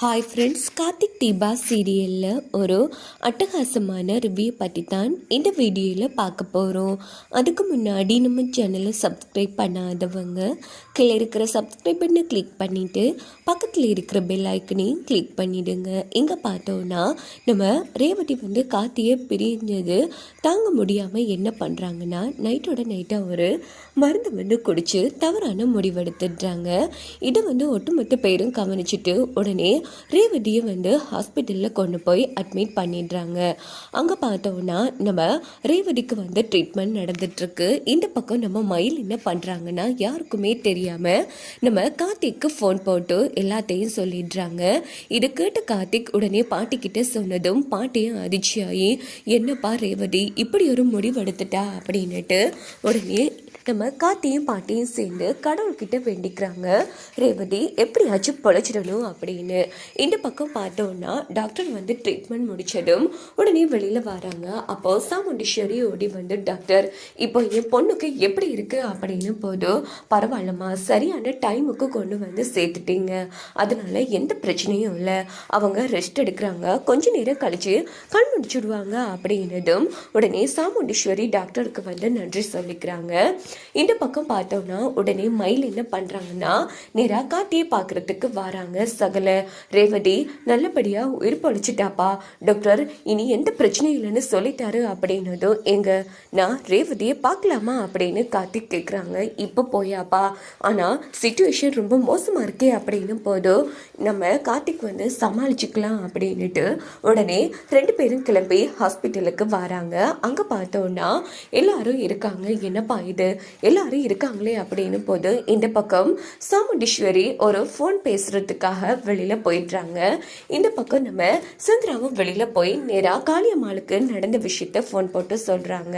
Hi friends Karthik Deepa சீரியலில் ஒரு அட்டகாசமான ரிவ்யூ பற்றி தான் இந்த வீடியோவில் பார்க்க போகிறோம் அதுக்கு முன்னாடி நம்ம சேனலை சப்ஸ்கிரைப் பண்ணாதவங்க கீழே இருக்கிற சப்ஸ்கிரைப் பண்ணி கிளிக் பண்ணிவிட்டு பக்கத்தில் இருக்கிற பெல் ஐக்கனையும் கிளிக் பண்ணிவிடுங்க இங்கே பார்த்தோன்னா நம்ம ரேவதி வந்து கார்த்தியை பிரிஞ்சது தாங்க முடியாமல் என்ன பண்ணுறாங்கன்னா நைட்டோட நைட்டாக ஒரு மருந்து வந்து குடித்து தவறான முடிவெடுத்துடுறாங்க. இதை வந்து ஒட்டுமொத்த பேரும் கவனிச்சுட்டு உடனே ரேவதியை வந்து ஹாஸ்பிட்டலில் கொண்டு போய் அட்மிட் பண்ணிடுறாங்க. அங்கே பார்த்தோன்னா நம்ம ரேவதிக்கு வந்து ட்ரீட்மெண்ட் நடந்துட்டுருக்கு. இந்த பக்கம் நம்ம மயில் என்ன பண்ணுறாங்கன்னா யாருக்குமே தெரியாமல் நம்ம கார்த்திக்கு ஃபோன் போட்டு எல்லாத்தையும் சொல்லிடுறாங்க. இதை கேட்ட கார்த்திக் உடனே பாட்டிக்கிட்ட சொன்னதும் பாட்டியும் அதிர்ச்சியாகி என்னப்பா ரேவதி இப்படி ஒரு முடிவெடுத்துட்டா? அப்படின்னுட்டு உடனே நம்ம காத்தியும் பாட்டியும் சேர்ந்து கடவுள்கிட்ட வேண்டிக்கிறாங்க. ரேவதி எப்படியாச்சும் பொழைச்சிடணும் அப்படின்னு. இந்த பக்கம் பார்த்தோன்னா டாக்டர் வந்து ட்ரீட்மெண்ட் முடிச்சதும் உடனே வெளியில் வராங்க. அப்போ சாமுண்டீஸ்வரி ஓடி வந்து டாக்டர் இப்போ என் பொண்ணுக்கு எப்படி இருக்குது அப்படின்னு போதும் பரவாயில்லம்மா சரியான டைமுக்கு கொண்டு வந்து சேர்த்துட்டீங்க. அதனால எந்த பிரச்சனையும் இல்லை. அவங்க ரெஸ்ட் எடுக்கிறாங்க. கொஞ்ச நேரம் கழிச்சு கண் முடிச்சுடுவாங்க. அப்படின்னதும் உடனே சாமுண்டீஸ்வரி டாக்டருக்கு வந்து நன்றி சொல்லிக்கிறாங்க. இந்த பக்கம் பார்த்தோம்னா உடனே மயில் என்ன பண்ணுறாங்கன்னா நேராக காத்தியை பார்க்கறதுக்கு வராங்க. சகல ரேவதி நல்லபடியாக உயிர் பழிச்சிட்டாப்பா. டாக்டர் இனி எந்த பிரச்சனையும் இல்லைன்னு சொல்லிட்டாரு அப்படின்னதும் எங்கள் நான் ரேவதியை பார்க்கலாமா அப்படின்னு கார்த்திக் கேட்குறாங்க இப்போ போயாப்பா. ஆனால் சுச்சுவேஷன் ரொம்ப மோசமாக இருக்கே அப்படின்னு போதும் நம்ம கார்த்திக் வந்து சமாளிச்சுக்கலாம் அப்படின்னுட்டு உடனே ரெண்டு பேரும் கிளம்பி ஹாஸ்பிட்டலுக்கு வராங்க. அங்கே பார்த்தோன்னா எல்லாரும் இருக்காங்க. என்னப்பா இது? எல்லாரும் இருக்காங்களே அப்படின்னு போது இந்த பக்கம் சாமுண்டீஸ்வரி ஒரு ஃபோன் பேசுறதுக்காக வெளியில போயிடுறாங்க. இந்த பக்கம் நம்ம சுந்தராவும் வெளியில போய் நேரா காளியம்மாளுக்கு நடந்த விஷயத்த ஃபோன் போட்டு சொல்றாங்க.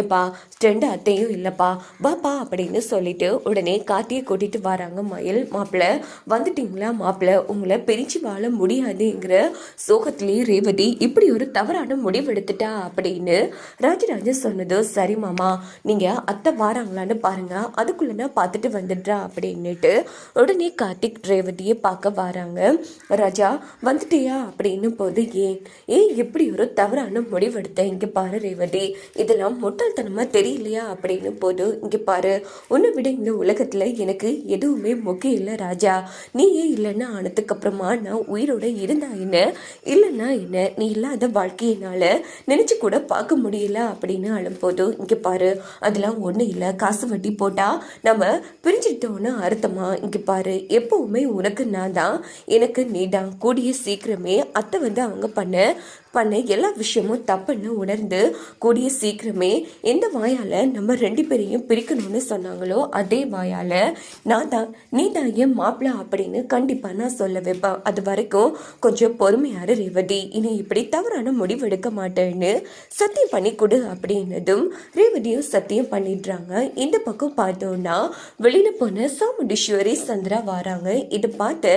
ஏப்பா ரெண்டு அத்தையும் இல்லப்பா வாப்பா அப்படின்னு சொல்லிட்டு உடனே காத்தியை கூட்டிட்டு வராங்க மயில். மாப்பிள்ளை வந்துட்டீங்களா மாப்பிள்ளை உங்களை பிரிச்சு வாழ முடியாதுங்கிற சோகத்திலேயே ரேவதி இப்படி ஒரு தவறான முடிவெடுத்துட்டா அப்படின்னு ராஜராஜன் சொன்னது சரி மாமா நீங்க அத்தை வாராங்களான்னு பாருங்க அதுக்குள்ளே நான் பார்த்துட்டு வந்துடுறா அப்படின்னுட்டு உடனே கார்த்திக் ரேவதியை பார்க்க வராங்க. ராஜா வந்துட்டியா? அப்படின்னு போது ஏன்? ஏன் இப்படி ஒரு தவறான முடிவெடுத்தேன் இங்கே பாரு ரேவதி இதெல்லாம் முட்டாள்தனமா தெரியலையா? அப்படின்னு போது இங்கே பாரு உன்னை விட இந்த உலகத்துல எனக்கு எதுவுமே முக்கியம் இல்லை ராஜா. நீயே இல்லைன்னா ஆனதுக்கப்புறமா நான் உயிரோட இருந்தா என்ன? இல்லைன்னா என்ன? நீ இல்லாத வாழ்க்கையினால நினச்சி கூட பார்க்க முடியல? அப்படின்னு அழும்போது இங்கே பாரு அதெல்லாம் ஒன்றும் இல்லை காசு வட்டி போட்டால் நம்ம பிரிஞ்சுட்டோன்னு அர்த்தமா? இங்கே பாரு எப்போவுமே உனக்கு நான் தான் எனக்கு நீ தான் கூடிய சீக்கிரமே அத்தை வந்து அவங்க பண்ண பண்ண எல்லா விஷயமும் தப்புன்னு உணர்ந்து கூடிய சீக்கிரமே எந்த வாயால் நம்ம ரெண்டு பேரையும் பிரிக்கணும்னு சொன்னாங்களோ அதே வாயால் நான் தான் நீ தான் என் மாப்பிள்ள அப்படின்னு கண்டிப்பாக நான் சொல்ல வைப்பேன் அது வரைக்கும் கொஞ்சம் பொறுமையாரு ரேவதி இனி இப்படி தவறான முடிவு எடுக்க மாட்டேன்னு சத்தியம் பண்ணி கொடு அப்படின்னதும் ரேவதியும் சத்தியம் பண்ணிடுறாங்க. இந்த பக்கம் பார்த்தோம்னா வெளியில் போன சாமுண்டீஸ்வரி சந்திரா வராங்க. இதை பார்த்து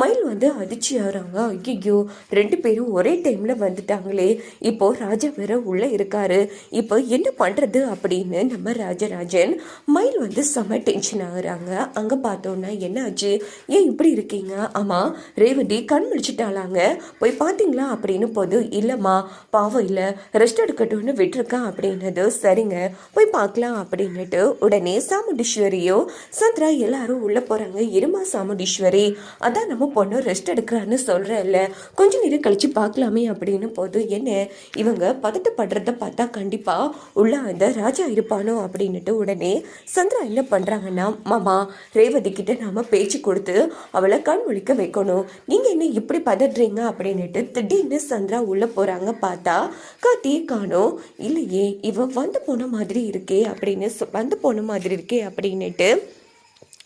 மயில் வந்து அதிர்ச்சி ஆகிறாங்க. ஐயோ ரெண்டு பேரும் ஒரே டைமில் வந்து வந்துட்டாங்களே இப்போ ராஜா வேற உள்ள இருக்காரு. இப்போ என்ன பண்றது அப்படின்னு நம்ம ராஜராஜன் மயில் வந்து செம டென்ஷன் ஆகுறாங்க அங்க பார்த்தோம்னா என்ன ஆச்சு ஏன் இப்படி இருக்கீங்க? ஆமா ரேவதி கண் முடிச்சிட்டாளாங்க போய் பார்த்தீங்களா அப்படின்னு போது இல்லம்மா பாவம் இல்லை. ரெஸ்ட் எடுக்கட்டும்னு விட்டுருக்கான் அப்படின்னது சரிங்க போய் பார்க்கலாம் அப்படின்னுட்டு உடனே சாமுண்டீஸ்வரியோ சந்திரா எல்லாரும் உள்ள போறாங்க. இருமா சாமுண்டீஸ்வரி? அதான் நம்ம பொண்ணு ரெஸ்ட் எடுக்கிறான்னு சொல்றேன்ல. கொஞ்ச நேரம் கழிச்சு பார்க்கலாமே அப்படின்னு போதும் என்ன? இவங்க பதட்டப்படுறத பார்த்தா கண்டிப்பாக உள்ள அந்த ராஜா இருப்பானோ அப்படின்னுட்டு உடனே சந்திரா என்ன பண்றாங்கன்னா மாமா ரேவதி கிட்ட நாம பேச்சு கொடுத்து அவளை கண் முழிக்க வைக்கணும். நீங்க என்ன இப்படி பதட்டுறீங்க அப்படின்னுட்டு திடீர்னு சந்திரா உள்ள போறாங்க பார்த்தா காத்தியே காணும். இல்லையே இவ வந்து போன மாதிரி இருக்கே அப்படின்னு சொ- வந்து போன மாதிரி இருக்கே அப்படின்னுட்டு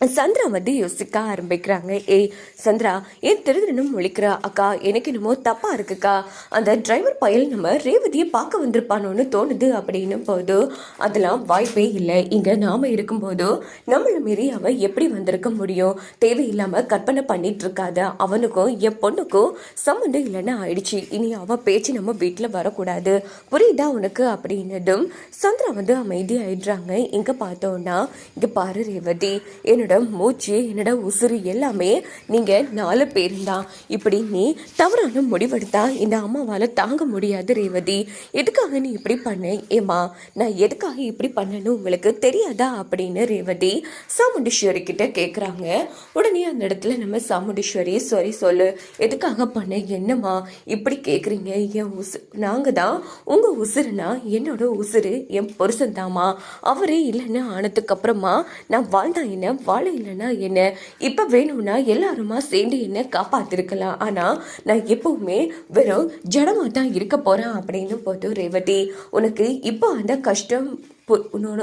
சந்திரா வந்து யோசிக்க ஆரம்பிக்கிறாங்க. ஏய் சந்திரா ஏன் திருதினும் முழிக்கிறா? அக்கா எனக்கு என்னமோ தப்பா இருக்குக்கா. அந்த டிரைவர் பயல் நம்ம ரேவதியை பார்க்க வந்திருப்பானோன்னு தோணுது. அப்படின்னு போது அதெல்லாம் வாய்ப்பே இல்லை. இங்க நாம இருக்கும்போது நம்மளை மீறி அவன் எப்படி வந்திருக்க முடியும்? தேவையில்லாம கற்பனை பண்ணிட்டு இருக்காத. அவனுக்கும் என் பொண்ணுக்கும் சம்மந்தம் இல்லைன்னு ஆயிடுச்சு. இனி அவன் பேச்சு நம்ம வீட்டில் வரக்கூடாது. புரியுதா உனக்கு? அப்படின்னதும் சந்திரா வந்து அமைதி ஆயிடுறாங்க இங்க இங்கே இங்க பாரு ரேவதி என்னோட என்னோட மூச்சு என்னோட உசுறு எல்லாமே நீங்கள் நாலு பேருந்தான் இப்படி நீ தவறான முடிவெடுத்தா இந்த அம்மாவால் தாங்க முடியாது ரேவதி. எதுக்காக நீ இப்படி பண்ண? ஏமா நான் எதுக்காக இப்படி பண்ணணும் உங்களுக்கு தெரியாதா அப்படின்னு ரேவதி சாமுண்டீஸ்வரி கிட்ட கேட்குறாங்க உடனே அந்த இடத்துல நம்ம சாமுண்டீஸ்வரி சாரி சொல்லு எதுக்காக பண்ண? என்னம்மா இப்படி கேட்குறீங்க என் உசு நாங்கள் தான் உங்கள் உசுருனா என்னோட உசுரு என் புருஷன் தாம்மா அவரே இல்லைன்னு ஆனதுக்கு அப்புறமா நான் வாழ்ந்தா என்ன? வாழ இல்லைன்னா என்ன? இப்போ வேணும்னா எல்லாருமா சேர்ந்து என்ன காப்பாத்திருக்கலாம். ஆனால் நான் எப்பவுமே வெறும் ஜடமாக தான் இருக்க போகிறேன் அப்படின்னு போட்டு ரேவதி உனக்கு இப்போ அந்த கஷ்டம் உன்னோட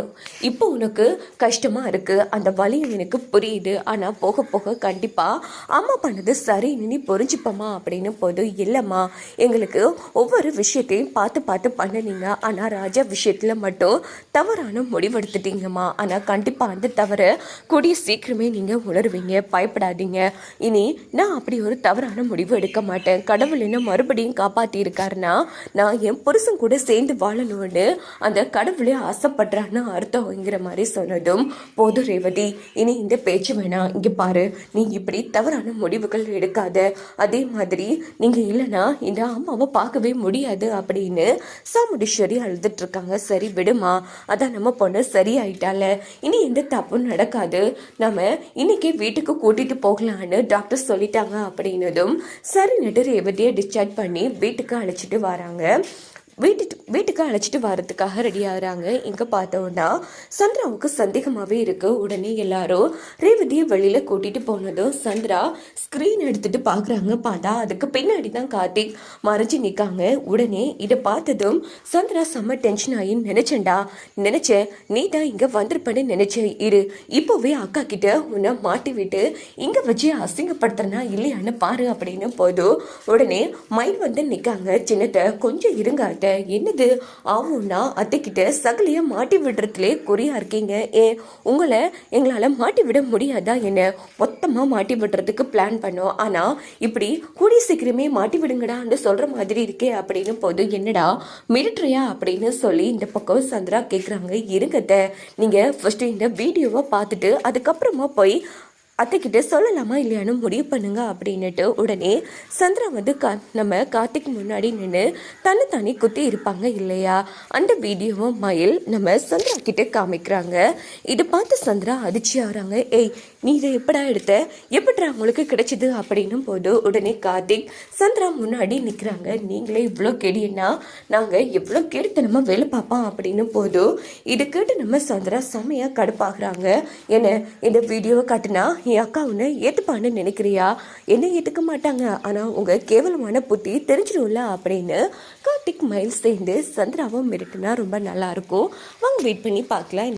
இப்போ உனக்கு கஷ்டமாக இருக்குது அந்த வலியும் எனக்கு புரியுது. ஆனால் போக போக கண்டிப்பாக அம்மா பண்ணது சரின்னு நீ புரிஞ்சுப்பம்மா அப்படின்னு போது இல்லைம்மா. எங்களுக்கு ஒவ்வொரு விஷயத்தையும் பார்த்து பார்த்து பண்ணுனீங்க ஆனால் ராஜா விஷயத்தில் மட்டும் தவறான முடிவெடுத்துட்டீங்கம்மா. ஆனால் கண்டிப்பாக அந்த தவறை கூடிய சீக்கிரமே நீங்கள் உணர்வீங்க. பயப்படாதீங்க. இனி நான் அப்படி ஒரு தவறான முடிவு எடுக்க மாட்டேன். கடவுள் என்ன மறுபடியும் காப்பாற்றியிருக்காருன்னா நான் என் புருஷன் கூட சேர்ந்து வாழணும்னு அந்த கடவுளே கஷ்டப்படுறான்னு அர்த்தம்ங்கிற மாதிரி சொன்னதும் போதும் ரேவதி இனி இந்த பேச்சு வேணாம் இங்கே பாரு. நீ இப்படி தவறான முடிவுகள் எடுக்காத. அதே மாதிரி நீங்கள் இல்லைன்னா இந்த அம்மாவை பார்க்கவே முடியாது அப்படின்னு சாமுடீஸ்வரி அழுதுட்டு இருக்காங்க சரி விடுமா. அதான் நம்ம பொண்ணு சரியாயிட்டால. இனி எந்த தப்பும் நடக்காது. நம்ம இன்னைக்கே வீட்டுக்கு கூட்டிட்டு போகலான்னு டாக்டர் சொல்லிட்டாங்க அப்படின்னதும் சரி நட்டு ரேவதியை டிஸ்சார்ஜ் பண்ணி வீட்டுக்கு அழைச்சிட்டு வராங்க. வீட்டு வீட்டுக்கு அழைச்சிட்டு வரதுக்காக ரெடி ஆகிறாங்க. இங்கே பார்த்தோன்னா சந்திராவுக்கு சந்தேகமாகவே இருக்குது உடனே எல்லாரும் ரேவதியை வெளியில் கூட்டிகிட்டு போனதும் சந்திரா ஸ்க்ரீன் எடுத்துகிட்டு பார்க்குறாங்க பார்த்தா அதுக்கு பின்னாடி தான் கார்த்திக் மறைஞ்சு நிற்காங்க உடனே இதை பார்த்ததும் சந்திரா செம்ம டென்ஷன் ஆகி நினைச்சேன்டா நினச்சேன் நீ தான் இங்கே வந்திருப்பேன்னு நினச்சேன் இரு. இப்போவே அக்கா கிட்ட உன்னை மாட்டி விட்டு இங்கே வச்சு அசிங்கப்படுத்துறனா இல்லையான்னு பாரு அப்படின்னு போதும். உடனே மைண்ட் வந்து நிற்காங்க சின்னத்தை கொஞ்சம் இருங்க கிட்ட என்னது? ஆவுன்னா அத்தைக்கிட்ட சகலைய மாட்டி விடுறதுலே குறியா இருக்கீங்க? ஏ உங்களை எங்களால் மாட்டி விட முடியாதா என்ன? மொத்தமாக மாட்டி விடுறதுக்கு பிளான் பண்ணோம். ஆனால் இப்படி கூடி சீக்கிரமே மாட்டி விடுங்கடான்னு சொல்கிற மாதிரி இருக்கே அப்படின்னு போது என்னடா? மிலிட்ரியா அப்படின்னு சொல்லி இந்த பக்கம் சந்திரா கேட்குறாங்க இருங்கத்த நீங்கள் ஃபஸ்ட்டு இந்த வீடியோவை பார்த்துட்டு அதுக்கப்புறமா போய் அத்தைக்கிட்ட சொல்லலாமா இல்லையான்னு முடிவு பண்ணுங்க அப்படின்னுட்டு உடனே சந்திரா வந்து கா நம்ம கார்த்திக் முன்னாடி நின்று தன்னை தானே குத்தி இருப்பாங்க இல்லையா? அந்த வீடியோவும் மயில் நம்ம சந்திரா கிட்ட காமிக்கிறாங்க. இது பார்த்து சந்திரா அதிர்ச்சி ஆகிறாங்க. ஏய் நீ இதை எப்படா எடுத்த? எப்படிடா உங்களுக்கு கிடைச்சிது? அப்படின்னும் போது உடனே கார்த்திக் சந்திரா முன்னாடி நிற்கிறாங்க நீங்களே இவ்வளோ கெடியன்னா நாங்கள் எவ்வளோ கெடுத்தனமாக வேலை பார்ப்போம்? அப்படின்னு போது இது கேட்டு நம்ம சந்திரா செம்மையாக கடுப்பாகிறாங்க. என்ன இந்த வீடியோவை காட்டினா என் அக்கா உன்னை ஏற்றுப்பான்னு நினைக்கிறியா? என்ன ஏற்றுக்க மாட்டாங்க. ஆனால் உங்கள் கேவலமான புத்தி தெரிஞ்சிடும்ல அப்படின்னு கார்த்திக் மயில் சேர்ந்து சந்திராவும் மிரட்டினா ரொம்ப நல்லா இருக்கும். வாங்க வெயிட் பண்ணி பார்க்கலாம்.